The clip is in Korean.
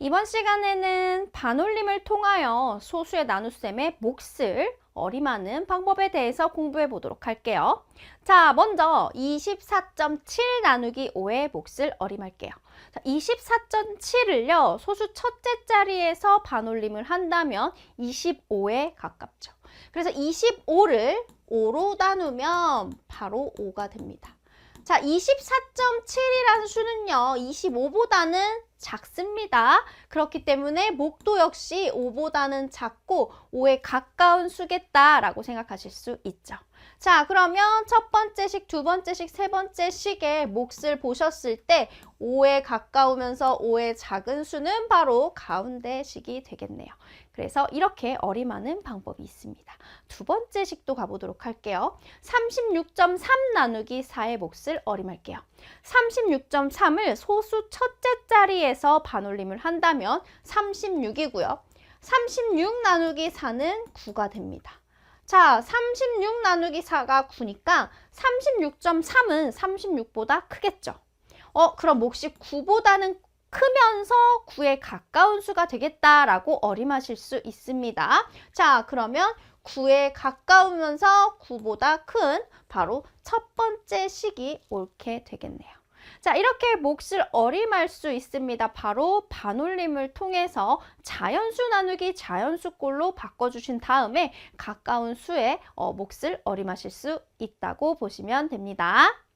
이번 시간에는 반올림을 통하여 소수의 나눗셈의 몫을 어림하는 방법에 대해서 공부해 보도록 할게요. 자, 먼저 24.7 나누기 5의 몫을 어림할게요. 24.7을요, 소수 첫째 자리에서 반올림을 한다면 25에 가깝죠. 그래서 25를 5로 나누면 바로 5가 됩니다. 자, 24.7이라는 수는요, 25보다는 작습니다. 그렇기 때문에 목도 역시 5보다는 작고 5에 가까운 수겠다라고 생각하실 수 있죠. 자, 그러면 첫 번째 식, 두 번째 식, 세 번째 식의 몫을 보셨을 때 5에 가까우면서 5의 작은 수는 바로 가운데 식이 되겠네요. 그래서 이렇게 어림하는 방법이 있습니다. 두 번째 식도 가보도록 할게요. 36.3 나누기 4의 몫을 어림할게요. 36.3을 소수 첫째 자리에 서 반올림을 한다면 36이고요. 36 나누기 4는 9가 됩니다. 자, 36 나누기 4가 9니까 36.3은 36보다 크겠죠. 어, 그럼 몫이 9보다는 크면서 9에 가까운 수가 되겠다라고 어림하실 수 있습니다. 자, 그러면 9에 가까우면서 9보다 큰 바로 첫 번째 식이 옳게 되겠네요. 자, 이렇게 몫을 어림할 수 있습니다. 바로 반올림을 통해서 자연수 나누기 자연수꼴로 바꿔주신 다음에 가까운 수의 어, 몫을 어림하실 수 있다고 보시면 됩니다.